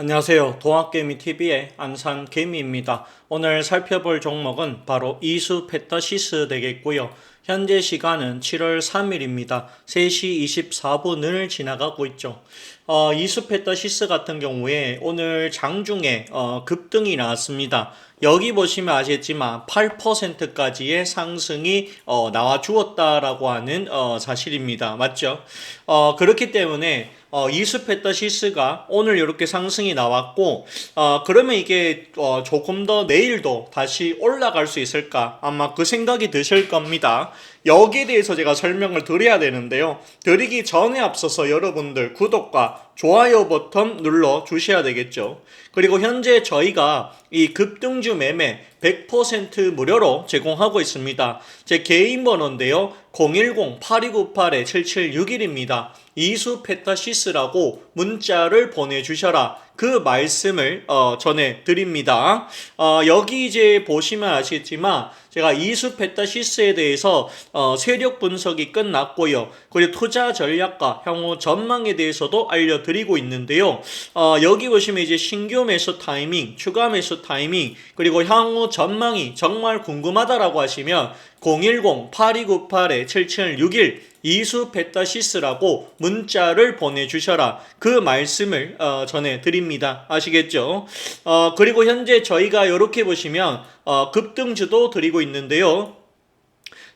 안녕하세요. 동학개미TV의 안산 개미입니다. 오늘 살펴볼 종목은 바로 이수 페타시스 되겠고요. 현재 시간은 7월 3일입니다. 3시 24분을 지나가고 있죠. 어, 이수 페타시스 같은 경우에 오늘 장중에 어, 급등이 나왔습니다. 여기 보시면 아시겠지만 8%까지의 상승이 어, 나와 주었다라고 하는 어, 사실입니다. 맞죠? 어, 그렇기 때문에 어, 이수페타시스가 오늘 이렇게 상승이 나왔고, 어, 그러면 이게 어, 조금 더 내일도 다시 올라갈 수 있을까? 아마 그 생각이 드실 겁니다. 여기에 대해서 제가 설명을 드려야 되는데요. 드리기 전에 앞서서 여러분들 구독과 좋아요 버튼 눌러 주셔야 되겠죠. 그리고 현재 저희가 이 급등주 매매 100% 무료로 제공하고 있습니다. 제 개인 번호인데요. 010-8298-7761입니다. 이수 페타시스라고 문자를 보내주셔라. 그 말씀을 어, 전해 드립니다. 어, 여기 이제 보시면 아시겠지만 제가 이수 페타시스에 대해서 어, 세력 분석이 끝났고요. 그리고 투자 전략과 향후 전망에 대해서도 알려드리고 있는데요. 어, 여기 보시면 이제 신규 매수 타이밍, 추가 매수 타이밍, 그리고 향후 전망이 정말 궁금하다라고 하시면 010-8298-7761 이수 페타시스라고 문자를 보내주셔라. 그 말씀을 어, 전해드립니다. 아시겠죠? 어, 그리고 현재 저희가 이렇게 보시면 어, 급등주도 드리고 있는데요.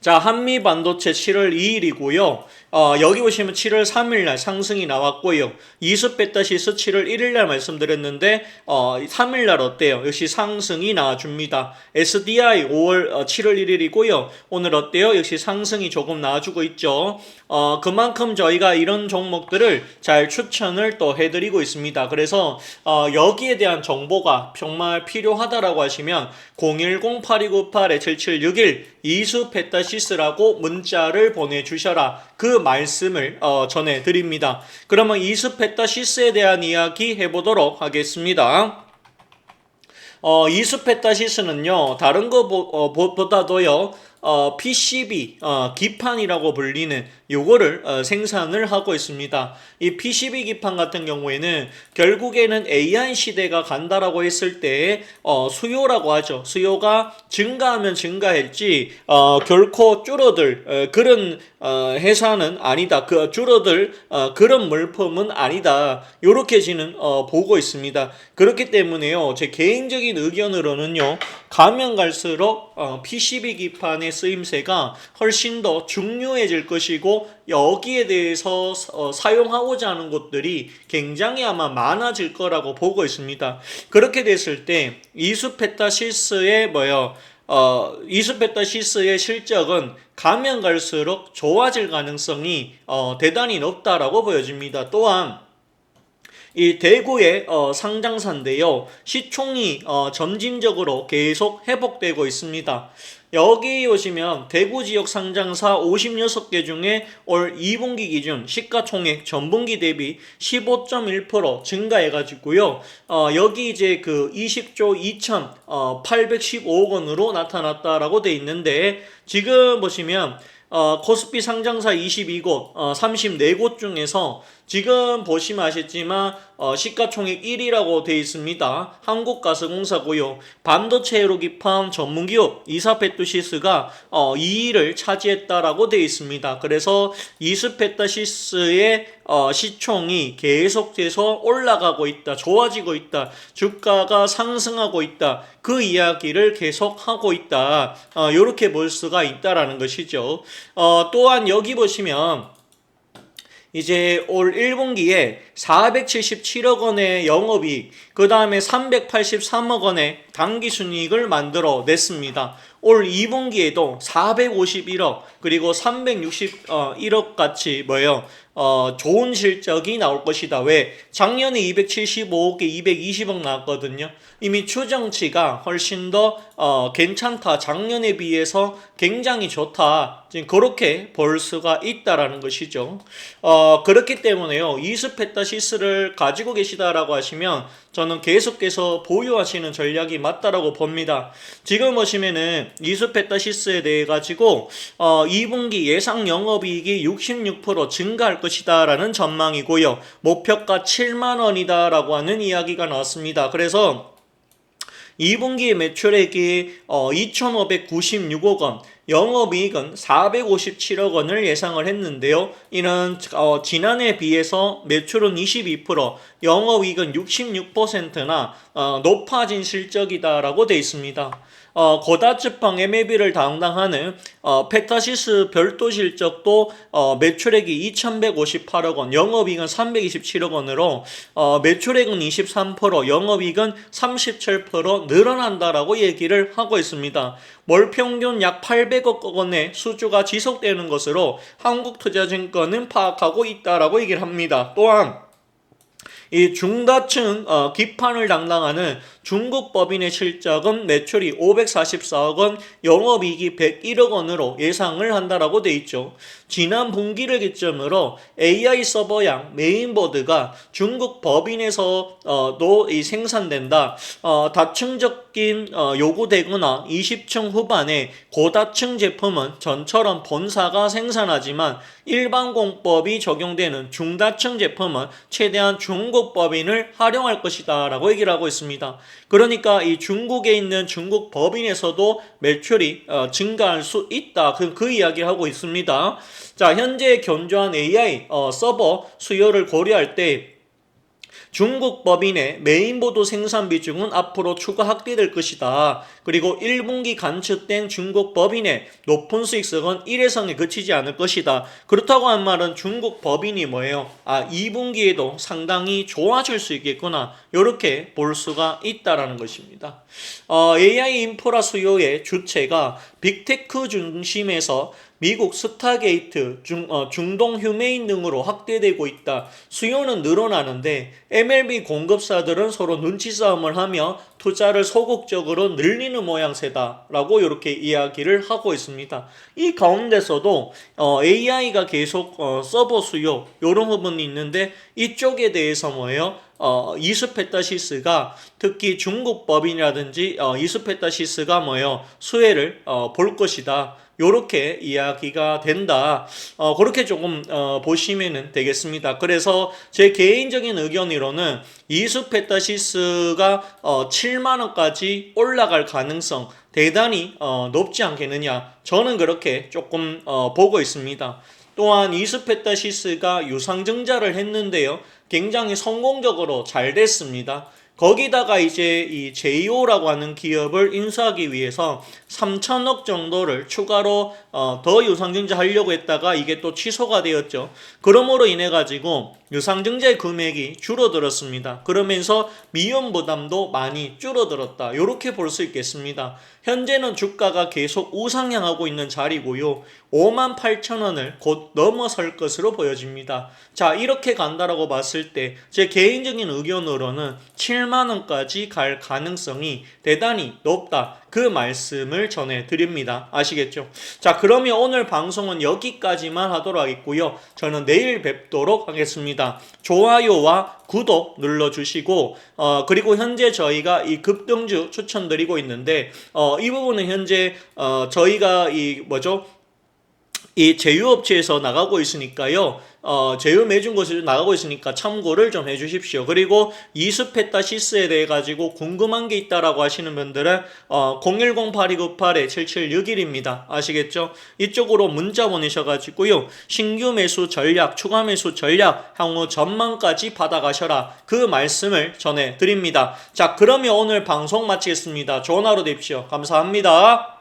자, 한미 반도체 7월 2일이고요. 어, 여기 보시면 7월 3일 날 상승이 나왔고요. 이수 베타시스 7월 1일 날 말씀드렸는데 어, 3일 날 어때요? 역시 상승이 나와줍니다. SDI 5월 어, 7월 1일이고요. 오늘 어때요? 역시 상승이 조금 나와주고 있죠. 어, 그만큼 저희가 이런 종목들을 잘 추천을 또 해드리고 있습니다. 그래서 어, 여기에 대한 정보가 정말 필요하다라고 하시면 010-8298-7761 이수 페타시 스라고 문자를 보내주셔라. 그 말씀을 어, 전해드립니다. 그러면 이수 페타시스에 대한 이야기 해보도록 하겠습니다. 어, 이수페타시스는요, 다른 것보다도요, 어, PCB, 어, 기판이라고 불리는 요거를 어, 생산을 하고 있습니다. 이 PCB 기판 같은 경우에는 결국에는 AI 시대가 간다라고 했을 때 어, 수요라고 하죠. 수요가 증가하면 증가했지 어, 결코 줄어들 어, 그런 어, 회사는 아니다. 그 줄어들 어, 그런 물품은 아니다. 요렇게 지는 어, 보고 있습니다. 그렇기 때문에요. 제 개인적인 의견으로는요. 가면 갈수록 어, PCB 기판의 쓰임새가 훨씬 더 중요해질 것이고 여기에 대해서 어, 사용하고자 하는 곳들이 굉장히 아마 많아질 거라고 보고 있습니다. 그렇게 됐을 때 이수페타시스의 뭐요? 어, 이수페타시스의 실적은 가면 갈수록 좋아질 가능성이 어, 대단히 높다라고 보여집니다. 또한 이 대구의 어, 상장사인데요. 시총이 어, 점진적으로 계속 회복되고 있습니다. 여기 오시면 대구 지역 상장사 56개 중에 올 2분기 기준 시가총액 전분기 대비 15.1% 증가해가지고요. 어, 여기 이제 그 20조 2,815억 원으로 나타났다라고 돼 있는데 지금 보시면 어, 코스피 상장사 22곳, 어, 34곳 중에서 지금 보시면 아시지만 어, 시가총액 1위라고 되어 있습니다. 한국가스공사고요. 반도체 에로기판 전문기업 이사페투시스가 어, 2위를 차지했다라고 되어 있습니다. 그래서 이스페타시스의 어, 시총이 계속해서 올라가고 있다, 좋아지고 있다, 주가가 상승하고 있다, 그 이야기를 계속 하고 있다. 어, 이렇게 볼 수가 있다라는 것이죠. 어, 또한 여기 보시면 이제 올 1분기에 477억 원의 영업이익, 그 다음에 383억 원의 당기순이익을 만들어 냈습니다. 올 2분기에도 451억, 그리고 361억 같이 뭐예요? 어, 좋은 실적이 나올 것이다. 왜? 작년에 275억에 220억 나왔거든요. 이미 추정치가 훨씬 더 어, 괜찮다. 작년에 비해서 굉장히 좋다. 지금 그렇게 볼 수가 있다라는 것이죠. 어, 그렇기 때문에요. 이스페타 시스를 가지고 계시다라고 하시면 저는 계속해서 보유하시는 전략이 맞다라고 봅니다. 지금 보시면은 이스페타 시스에 대해 가지고 어, 2분기 예상 영업이익이 66% 증가할 것이다라는 전망이고요. 목표가 7만 원이다라고 하는 이야기가 나왔습니다. 그래서 2분기 매출액이 어, 2,596억 원, 영업이익은 457억 원을 예상을 했는데요. 이는 어, 지난해 비해서 매출은 22%, 영업이익은 66%나 어, 높아진 실적이다라고 되어 있습니다. 어, 고다츠팡 MAB를 담당하는 어, 페타시스 별도 실적도 어, 매출액이 2,158억 원, 영업이익은 327억 원으로 어, 매출액은 23%, 영업이익은 37% 늘어난다라고 얘기를 하고 있습니다. 월 평균 약 800억 원의 수주가 지속되는 것으로 한국투자증권은 파악하고 있다라고 얘기를 합니다. 또한 이 중다층 어, 기판을 담당하는 중국 법인의 실적은 매출이 544억 원, 영업이익이 101억 원으로 예상을 한다라고 돼 있죠. 지난 분기를 기점으로 AI 서버 양 메인보드가 중국 법인에서도 어, 이 생산된다. 어, 다층적인 어, 요구되거나 20층 후반에 고다층 제품은 전처럼 본사가 생산하지만 일반 공법이 적용되는 중다층 제품은 최대한 중국 법인을 활용할 것이다 라고 얘기를 하고 있습니다. 그러니까 이 중국에 있는 중국 법인에서도 매출이 어, 증가할 수 있다. 그, 그 이야기를 하고 있습니다. 자, 현재 견조한 AI 어, 서버 수요를 고려할 때 중국 법인의 메인보드 생산 비중은 앞으로 추가 확대될 것이다. 그리고 1분기 간측된 중국 법인의 높은 수익성은 1회성에 그치지 않을 것이다. 그렇다고 한 말은 중국 법인이 뭐예요? 아, 2분기에도 상당히 좋아질 수 있겠구나. 이렇게 볼 수가 있다라는 것입니다. 어, AI 인프라 수요의 주체가 빅테크 중심에서 미국 스타게이트, 중, 어, 중동 휴메인 등으로 확대되고 있다. 수요는 늘어나는데 MLB 공급사들은 서로 눈치 싸움을 하며 투자를 소극적으로 늘리는 모양새다 라고 이렇게 이야기를 하고 있습니다. 이 가운데서도 어, AI가 계속 어, 서버 수요 이런 부분이 있는데 이쪽에 대해서 뭐예요? 어, 이스페타시스가 특히 중국 법인이라든지 어, 이스페타시스가 뭐예요? 수혜를 어, 볼 것이다. 요렇게 이야기가 된다. 어, 그렇게 조금 어, 보시면 되겠습니다. 그래서 제 개인적인 의견으로는 이수페타시스가 어, 7만 원까지 올라갈 가능성 대단히 어, 높지 않겠느냐. 저는 그렇게 조금 어, 보고 있습니다. 또한 이스페타시스가 유상증자를 했는데요. 굉장히 성공적으로 잘 됐습니다. 거기다가 이제 이 JO라고 하는 기업을 인수하기 위해서 3천억 정도를 추가로 어, 더 유상증자 하려고 했다가 이게 또 취소가 되었죠. 그러므로 인해 가지고 유상증자의 금액이 줄어들었습니다. 그러면서 미연 부담도 많이 줄어들었다. 이렇게 볼 수 있겠습니다. 현재는 주가가 계속 우상향하고 있는 자리고요. 5만 8천 원을 곧 넘어설 것으로 보여집니다. 자, 이렇게 간다라고 봤을 때 제 개인적인 의견으로는 7만 원까지 갈 가능성이 대단히 높다. 그 말씀을 전해 드립니다. 아시겠죠? 자, 그러면 오늘 방송은 여기까지만 하도록 하겠고요. 저는 내일 뵙도록 하겠습니다. 좋아요와 구독 눌러주시고, 어, 그리고 현재 저희가 이 급등주 추천드리고 있는데, 어, 이 부분은 현재, 어, 저희가 이 뭐죠? 이 제휴업체에서 나가고 있으니까요. 어, 제휴 매준 곳에서 나가고 있으니까 참고를 좀 해주십시오. 그리고 이수페타 시스에 대해 가지고 궁금한 게 있다라고 하시는 분들은 어, 010-8298-7761입니다. 아시겠죠? 이쪽으로 문자 보내셔가지고요. 신규 매수 전략, 추가 매수 전략, 향후 전망까지 받아가셔라. 그 말씀을 전해 드립니다. 자, 그러면 오늘 방송 마치겠습니다. 좋은 하루 되십시오. 감사합니다.